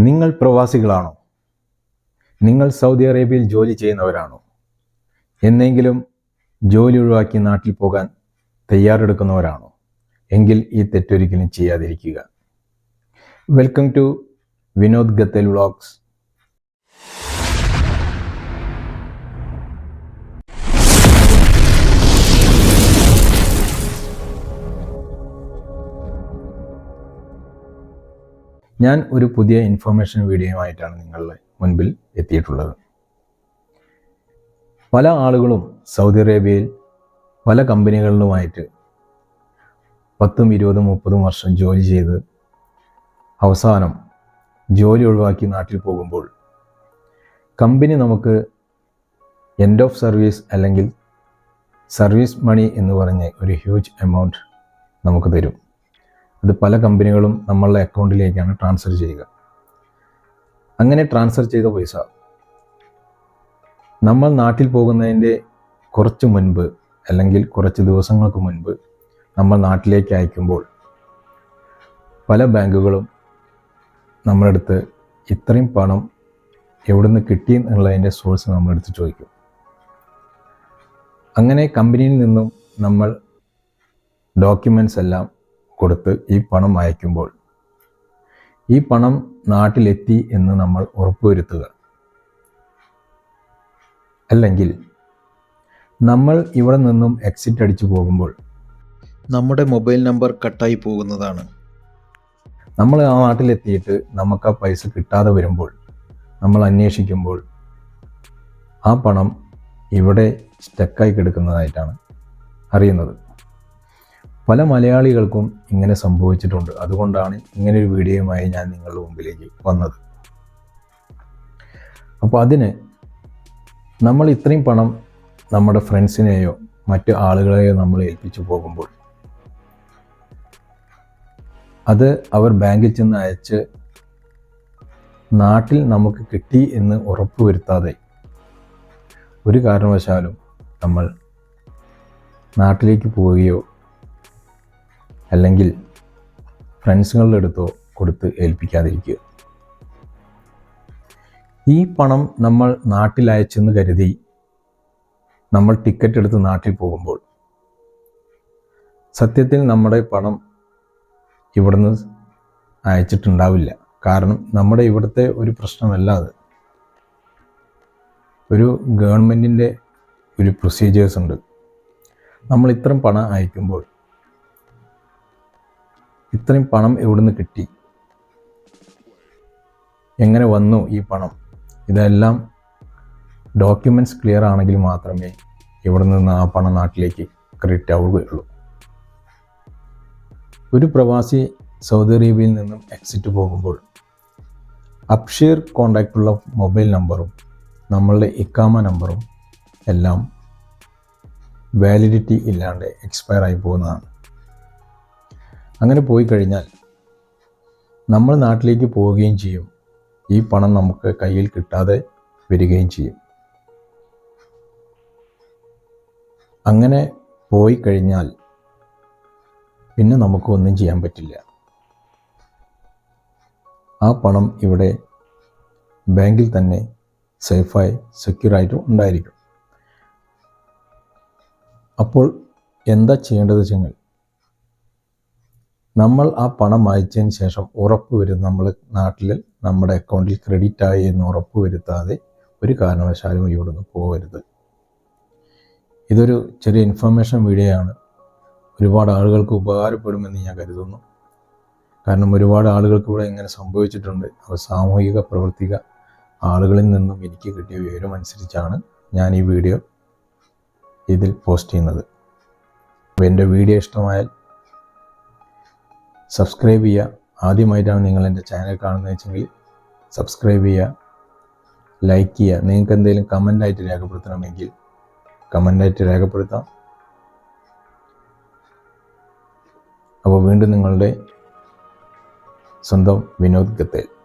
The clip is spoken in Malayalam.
നിങ്ങൾ പ്രവാസികളാണോ? നിങ്ങൾ സൗദി അറേബ്യയിൽ ജോലി ചെയ്യുന്നവരാണോ? എന്നെങ്കിലും ജോലി ഒഴിവാക്കി നാട്ടിൽ പോകാൻ തയ്യാറെടുക്കുന്നവരാണോ? എങ്കിൽ ഈ തെറ്റൊരിക്കലും ചെയ്യാതിരിക്കുക. വെൽക്കം ടു വിനോദ് ഗത്തൽ വ്ളോഗ്സ് ഞാൻ ഒരു പുതിയ ഇൻഫർമേഷൻ വീഡിയോയുമായിട്ടാണ് നിങ്ങളുടെ മുൻപിൽ എത്തിയിട്ടുള്ളത്. പല ആളുകളും സൗദി അറേബ്യയിൽ പല കമ്പനികളിലുമായിട്ട് പത്തും ഇരുപതും മുപ്പതും വർഷം ജോലി ചെയ്ത് അവസാനം ജോലി ഒഴിവാക്കി നാട്ടിൽ പോകുമ്പോൾ കമ്പനി നമുക്ക് എൻഡ് ഓഫ് സർവീസ് അല്ലെങ്കിൽ സർവീസ് മണി എന്ന് പറഞ്ഞ് ഒരു ഹ്യൂജ് എമൗണ്ട് നമുക്ക് തരും. അത് പല കമ്പനികളും നമ്മളുടെ അക്കൗണ്ടിലേക്കാണ് ട്രാൻസ്ഫർ ചെയ്യുക. അങ്ങനെ ട്രാൻസ്ഫർ ചെയ്ത പൈസ നമ്മൾ നാട്ടിൽ പോകുന്നതിന്റെ കുറച്ച് മുൻപ് അല്ലെങ്കിൽ കുറച്ച് ദിവസങ്ങൾക്ക് മുൻപ് നമ്മൾ നാട്ടിലേക്ക് അയക്കുമ്പോൾ പല ബാങ്കുകളും നമ്മളടുത്ത് ഇത്രയും പണം എവിടുന്ന് കിട്ടി എന്നുള്ളതിന്റെ സോഴ്സ് നമ്മളെടുത്ത് ചോദിക്കും. അങ്ങനെ കമ്പനിയിൽ നിന്നും നമ്മൾ ഡോക്യുമെൻസ് എല്ലാം കൊടുത്ത് ഈ പണം അയക്കുമ്പോൾ ഈ പണം നാട്ടിലെത്തി എന്ന് നമ്മൾ ഉറപ്പുവരുത്തുക. അല്ലെങ്കിൽ നമ്മൾ ഇവിടെ നിന്നും എക്സിറ്റ് അടിച്ചു പോകുമ്പോൾ നമ്മുടെ മൊബൈൽ നമ്പർ കട്ടായി പോകുന്നതാണ്. നമ്മൾ ആ നാട്ടിലെത്തിയിട്ട് നമുക്ക് ആ പൈസ കിട്ടാതെ വരുമ്പോൾ നമ്മൾ അന്വേഷിക്കുമ്പോൾ ആ പണം ഇവിടെ സ്റ്റക്കായി കിടക്കുന്നതായിട്ടാണ് അറിയുന്നത്. പല മലയാളികൾക്കും ഇങ്ങനെ സംഭവിച്ചിട്ടുണ്ട്. അതുകൊണ്ടാണ് ഇങ്ങനെ ഒരു വീഡിയോയുമായി ഞാൻ നിങ്ങളുടെ മുമ്പിലേക്ക് വന്നത്. അപ്പോൾ അതിന് നമ്മൾ ഇത്രയും പണം നമ്മുടെ ഫ്രണ്ട്സിനെയോ മറ്റു ആളുകളെയോ നമ്മൾ ഏൽപ്പിച്ചു പോകുമ്പോൾ അത് അവർ ബാങ്കിൽ ചെന്ന് അയച്ച് നാട്ടിൽ നമുക്ക് കിട്ടി എന്ന് ഉറപ്പുവരുത്താതെ ഒരു കാരണവശാലും നമ്മൾ നാട്ടിലേക്ക് പോവുകയോ അല്ലെങ്കിൽ ഫ്രണ്ട്സുകളുടെ അടുത്തോ കൊടുത്ത് ഏൽപ്പിക്കാതിരിക്കുക. ഈ പണം നമ്മൾ നാട്ടിൽ അയച്ചെന്ന് കരുതി നമ്മൾ ടിക്കറ്റ് എടുത്ത് നാട്ടിൽ പോകുമ്പോൾ സത്യത്തിൽ നമ്മുടെ പണം ഇവിടുന്ന് അയച്ചിട്ടുണ്ടാവില്ല. കാരണം നമ്മുടെ ഇവിടുത്തെ ഒരു പ്രശ്നമല്ല അത്. ഒരു ഗവൺമെന്റിന്റെ ഒരു പ്രൊസീജിയേഴ്സ് ഉണ്ട്. നമ്മൾ ഇത്രയും പണം അയക്കുമ്പോൾ ഇത്രയും പണം എവിടുന്ന് കിട്ടി? എങ്ങനെ വന്നു ഈ പണം? ഇതെല്ലാം ഡോക്യുമെന്റ്സ് ക്ലിയർ ആണെങ്കിൽ മാത്രമേ ഇവിടെ നിന്ന് ആ പണം നാട്ടിലേക്ക് ക്രെഡിറ്റ് ആവുകയുള്ളൂ. ഒരു പ്രവാസി സൗദി അറേബ്യയിൽ നിന്നും എക്സിറ്റ് പോകുമ്പോൾ അപ്ഷീർ കോണ്ടാക്റ്റുള്ള മൊബൈൽ നമ്പറും നമ്മളുടെ ഇക്കാമ നമ്പറും എല്ലാം വാലിഡിറ്റി ഇല്ലാണ്ട് എക്സ്പയർ ആയി പോകുന്നതാണ്. അങ്ങനെ പോയി കഴിഞ്ഞാൽ നമ്മൾ നാട്ടിലേക്ക് പോവുകയും ചെയ്യും. ഈ പണം നമുക്ക് കയ്യിൽ കിട്ടാതെ വരികയും ചെയ്യും. അങ്ങനെ പോയി കഴിഞ്ഞാൽ പിന്നെ നമുക്ക് ഒന്നും ചെയ്യാൻ പറ്റില്ല. ആ പണം ഇവിടെ ബാങ്കിൽ തന്നെ സേഫായി സെക്യൂറായിട്ട് ഉണ്ടായിരിക്കും. അപ്പോൾ എന്താ ചെയ്യേണ്ടത് വെച്ചെങ്കിൽ നമ്മൾ ആ പണം അയച്ചതിന് ശേഷം ഉറപ്പ് വരും നമ്മൾ നാട്ടിൽ നമ്മുടെ അക്കൗണ്ടിൽ ക്രെഡിറ്റ് ആയി എന്ന് ഉറപ്പ് വരുത്താതെ ഒരു കാരണവശാലും ഇവിടുന്ന് പോകരുത്. ഇതൊരു ചെറിയ ഇൻഫർമേഷൻ വീഡിയോ ആണ്. ഒരുപാട് ആളുകൾക്ക് ഉപകാരപ്പെടുമെന്ന് ഞാൻ കരുതുന്നു. കാരണം ഒരുപാട് ആളുകൾക്ക് ഇവിടെ ഇങ്ങനെ സംഭവിച്ചിട്ടുണ്ട്. അവർ സാമൂഹിക പ്രവർത്തിക ആളുകളിൽ നിന്നും എനിക്ക് കിട്ടിയ വിവരം അനുസരിച്ചാണ് ഞാൻ ഈ വീഡിയോ ഇതിൽ പോസ്റ്റ് ചെയ്യുന്നത്. എന്റെ വീഡിയോ ഇഷ്ടമായാൽ സബ്സ്ക്രൈബ് ചെയ്യുക. ആദ്യമായിട്ടാണ് നിങ്ങൾ എന്റെ ചാനൽ കാണുന്നത് വെച്ചെങ്കിൽ സബ്സ്ക്രൈബ് ചെയ്യുക. ലൈക്ക് ചെയ്യുക. നിങ്ങൾക്ക് എന്തെങ്കിലും കമന്റായിട്ട് രേഖപ്പെടുത്തണമെങ്കിൽ കമന്റായിട്ട് രേഖപ്പെടുത്താം. അപ്പോൾ വീണ്ടും നിങ്ങളുടെ സ്വന്തം വിനോദ് ഗത്തേൽ.